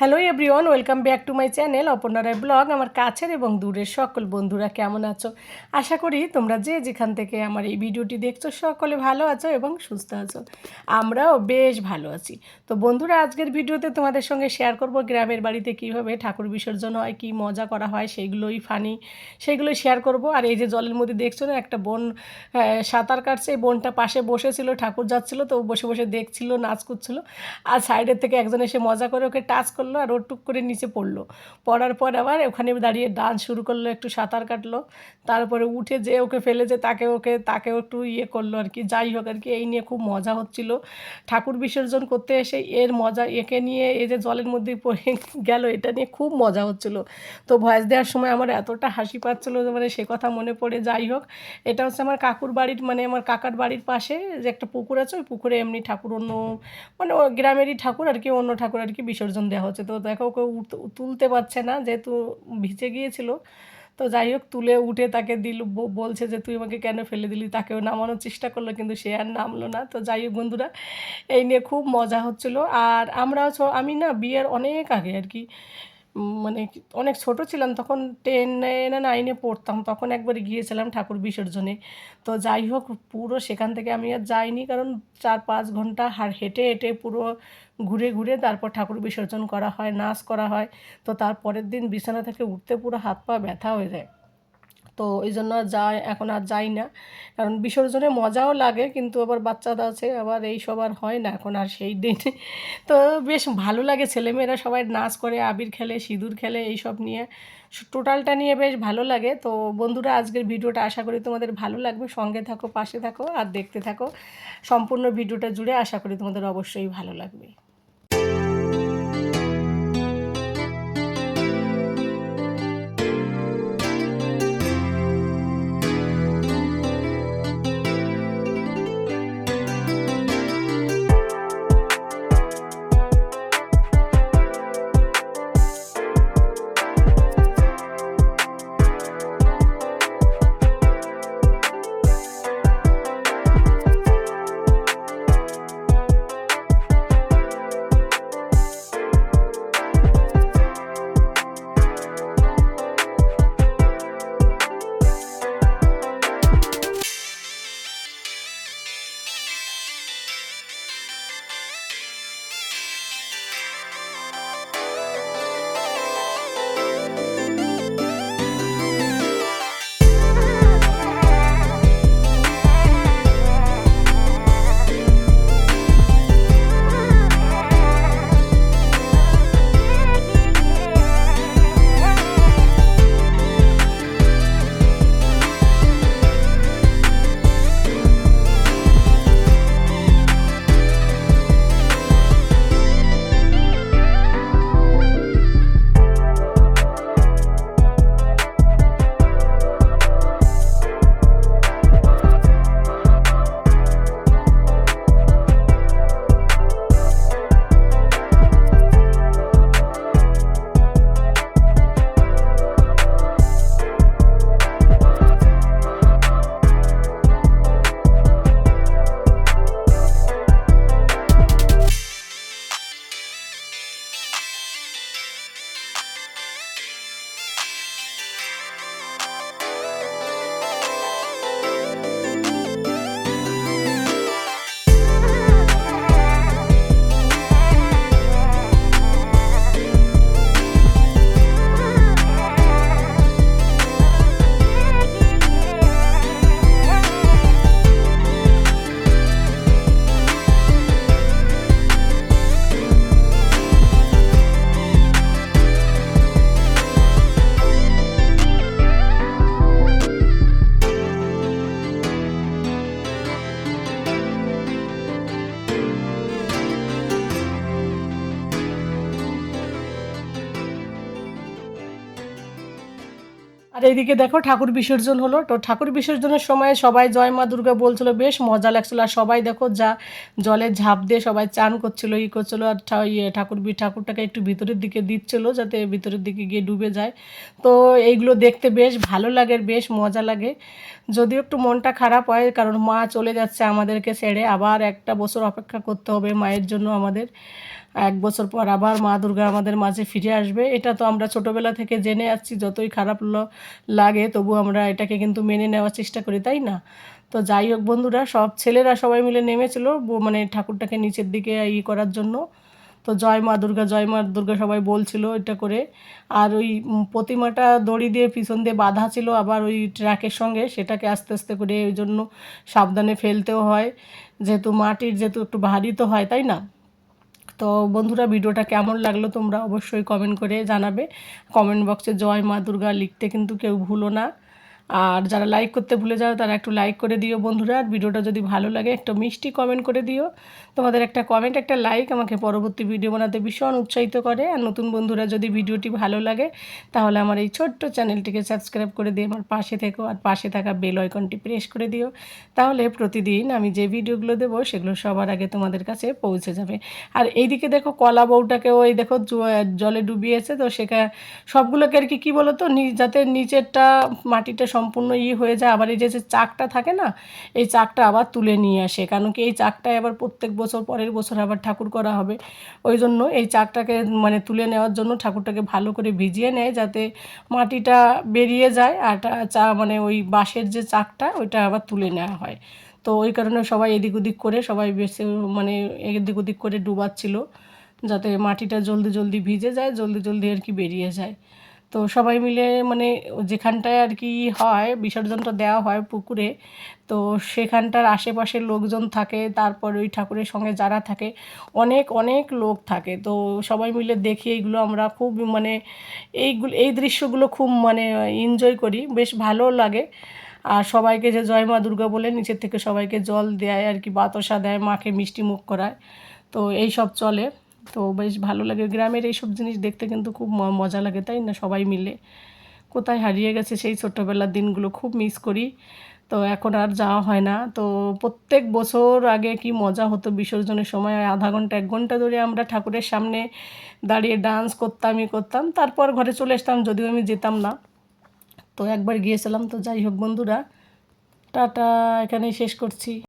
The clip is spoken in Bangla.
Hello everyone welcome back to my channel Aparna Roy blog আমার কাছের এবং দূরের সকল বন্ধুরা কেমন আছো? আশা করি তোমরা যে যেখান থেকে আমার এই ভিডিওটি দেখছ, সকলে ভালো আছো এবং সুস্থ আছো। আমরাও বেশ ভালো আছি। তো বন্ধুরা, আজকের ভিডিওতে তোমাদের সঙ্গে শেয়ার করব গ্রামের বাড়িতে কীভাবে ঠাকুর বিসর্জন হয়, কী মজা করা হয় সেইগুলোই ফানি সেইগুলোই শেয়ার করব। আর এই যে জলের মধ্যে দেখছ না, একটা বোন সাঁতার কাটছে, এই বোনটা পাশে বসেছিল, ঠাকুর যাচ্ছিল, তো বসে বসে দেখছিল, নাচ করছিল। আর সাইডের থেকে একজন এসে মজা করে ওকে টাচ করল আর ও টুক করে নিচে পড়ল। পড়ার পর আবার ওখানে দাঁড়িয়ে ডান্স শুরু করল, একটু সাঁতার কাটলো। তারপরে উঠে যে ওকে ফেলেছে তাকে ওকে তাকেও একটু ইয়ে করল আর কি। যাই হোক আর কি, এই নিয়ে খুব মজা হচ্ছিল। ঠাকুর বিসর্জন করতে এসে এর মজা একে নিয়ে এই যে জলের মধ্যে পড়ে গেল, এটা নিয়ে খুব মজা হচ্ছিল। তো ভয়েস দেওয়ার সময় আমার এতটা হাসি পাচ্ছিল যে মানে সে কথা মনে পড়ে। যাই হোক, এটা হচ্ছে আমার কাকুর বাড়ির মানে আমার কাকার বাড়ির পাশে যে একটা পুকুর আছে, ওই পুকুরে এমনি ঠাকুর অন্য মানে গ্রামেরই ঠাকুর আর কি, অন্য ঠাকুর আর কি বিসর্জন দেওয়া হচ্ছে। তো দেখো কেউ তুলতে পারছে না, যেহেতু ভিজে গিয়েছিল। তো যাই হোক, তুলে উঠে তাকে দিল বলছে যে, তুই আমাকে কেন ফেলে দিলি? তাকেও নামানোর চেষ্টা করল, কিন্তু সে আর নামলো না। তো যাই হোক বন্ধুরা, এই নিয়ে খুব মজা হচ্ছিল। আর আমরা ছ- আমি না বিয়ের অনেক আগে আর কি মানে অনেক ছোট ছিলাম, তখন টেনে না নাইনে পড়তাম, তখন একবার গিয়েছিলাম ঠাকুর বিসর্জনে। তো যাই হোক, পুরো সেখান থেকে আমি আর যাইনি, কারণ চার পাঁচ ঘণ্টা হার হেঁটে হেঁটে পুরো ঘুরে ঘুরে তারপর ঠাকুর বিসর্জন করা হয়, নাচ করা হয়। তো তারপরের দিন বিছানা থেকে উঠতে পুরো হাত পা ব্যথা হয়ে যায়। তো এই জন্য যাই এখন আর যাই না। কারণ বিসর্জনে মজাও লাগে, কিন্তু আবার বাচ্চারা আছে, আবার এই সব আর হয় না, এখন আর সেই দিন। তো বেশ ভালো লাগে, ছেলেমেয়েরা সবাই নাচ করে, আবির খেলে, সিঁদুর খেলে এইসব নিয়ে। টোটালটা নিয়ে বেশ ভালো লাগে। তো বন্ধুরা, আজকের ভিডিওটা আশা করি তোমাদের ভালো লাগবে। সঙ্গে থাকো, পাশে থাকো, আর দেখতে থাকো। সম্পূর্ণ ভিডিওটা জুড়ে আশা করি তোমাদের অবশ্যই ভালো লাগবে। আর এইদিকে দেখো, ঠাকুর বিসর্জন হলো। তো ঠাকুর বিসর্জনের সময় সবাই জয় মা দুর্গা বলছিল, বেশ মজা লাগছিল। আর সবাই দেখো যা জলে ঝাঁপ দিয়ে সবাই চান করছিল, ই করছিল, আর ইয়ে ঠাকুর ঠাকুরটাকে একটু ভিতরের দিকে দিচ্ছিল যাতে ভিতরের দিকে গিয়ে ডুবে যায়। তো এইগুলো দেখতে বেশ ভালো লাগে, বেশ মজা লাগে। যদিও একটু মনটা খারাপ হয়, কারণ মা চলে যাচ্ছে আমাদেরকে ছেড়ে। আবার একটা বছর অপেক্ষা করতে হবে মায়ের জন্য আমাদের। এক বছর পর আবার মা দুর্গা আমাদের মাঝে ফিরে আসবে। এটা তো আমরা ছোটোবেলা থেকে জেনে আসছি, যতই খারাপ লাগে তবু আমরা এটাকে কিন্তু মেনে নেওয়ার চেষ্টা করি, তাই না? তো যাই হোক বন্ধুরা, সব ছেলেরা সবাই মিলে নেমেছিল মানে ঠাকুরটাকে নিচের দিকে ই করার জন্য। তো জয় মা দুর্গা, জয় মা দুর্গা সবাই বলছিল এটা করে। আর ওই প্রতিমাটা দড়ি দিয়ে পিছন দিয়ে বাঁধা ছিল আবার ওই ট্র্যাকের সঙ্গে, সেটাকে আস্তে আস্তে করে ওই জন্য সাবধানে ফেলতেও হয়। যেহেতু মাটির যেহেতু একটু ভারী তো হয়, তাই না? তো বন্ধুরা, ভিডিওটা কেমন লাগল তোমরা অবশ্যই কমেন্ট করে জানাবে। কমেন্ট বক্সে জয় মা দুর্গা লিখতে কিন্তু কেউ ভুলো না। আর যারা লাইক করতে ভুলে যাও, তারা একটু লাইক করে দিও বন্ধুরা। আর ভিডিওটা যদি ভালো লাগে, একটা মিষ্টি কমেন্ট করে দিও। তোমাদের একটা কমেন্ট একটা লাইক আমাকে পরবর্তী ভিডিও বানাতে ভীষণ উৎসাহিত করে। আর নতুন বন্ধুরা যদি ভিডিওটি ভালো লাগে, তাহলে আমার এই ছোট্ট চ্যানেলটিকে সাবস্ক্রাইব করে দিয়ে আমার পাশে থেকো। আর পাশে থাকা বেল আইকনটি প্রেস করে দিও। তাহলে প্রতিদিন আমি যে ভিডিওগুলো দেবো, সেগুলো সবার আগে তোমাদের কাছে পৌঁছে যাবে। আর এইদিকে দেখো কলা বউটাকেও এই দেখো জলে ডুবিয়েছে। তো সেখানে সবগুলোকে আর কি, কী বলো তো যাতে নিচেরটা, মাটিটা সম্পূর্ণ ই হয়ে যায়। আবার এই যে যে চাকটা থাকে না, এই চাকটা আবার তুলে নিয়ে আসে। কারণ কি এই চাকটায় আবার প্রত্যেক বছর, পরের বছর আবার ঠাকুর করা হবে। ওই জন্য এই চাকটাকে মানে তুলে নেওয়ার জন্য ঠাকুরটাকে ভালো করে ভিজিয়ে নেয় যাতে মাটিটা বেরিয়ে যায় আর চা মানে ওই বাঁশের যে চাকটা, ওইটা আবার তুলে নেওয়া হয়। তো ওই কারণে সবাই এদিক ওদিক করে, সবাই বেশি মানে এদিক ওদিক করে ডুবাচ্ছিল। যাতে মাটিটা জলদি জলদি ভিজে যায়, জলদি জলদি আর কি বেরিয়ে যায়। তো সবাই মিলে মানে যেখানটায় আর কি হয় বিসর্জনটা দেওয়া হয় পুকুরে, তো সেখানটার আশেপাশের লোকজন থাকে, তারপর ওই ঠাকুরের সঙ্গে যারা থাকে, অনেক অনেক লোক থাকে। তো সবাই মিলে দেখি এইগুলো আমরা খুব মানে এইগুলো, এই দৃশ্যগুলো খুব মানে এনজয় করি, বেশ ভালো লাগে। আর সবাইকে যে জয় মা দুর্গা বলে, নিচের থেকে সবাইকে জল দেয় আর কি, বাতাসা দেয়, মাকে মিষ্টি মুখ করায়। তো এই সব চলে। তো বেশ ভালো লাগে। গ্রামের এইসব জিনিস দেখতে কিন্তু খুব মজা লাগে, তাই না? সবাই মিলে। কোথায় হারিয়ে গেছে সেই ছোট্টবেলার দিনগুলো খুব মিস করি। তো এখন আর যাওয়া হয় না। তো প্রত্যেক বছর আগে কি মজা হতো বিসর্জনের সময়? আধা ঘণ্টা, এক ঘণ্টা ধরে আমরা ঠাকুরের সামনে দাঁড়িয়ে ডান্স করতামই করতাম। তারপর ঘরে চলে আসতাম, যদিও আমি যেতাম না। তো একবার গিয়েছিলাম। তো যাই হোক বন্ধুরা, টাটা, এখানেই শেষ করছি।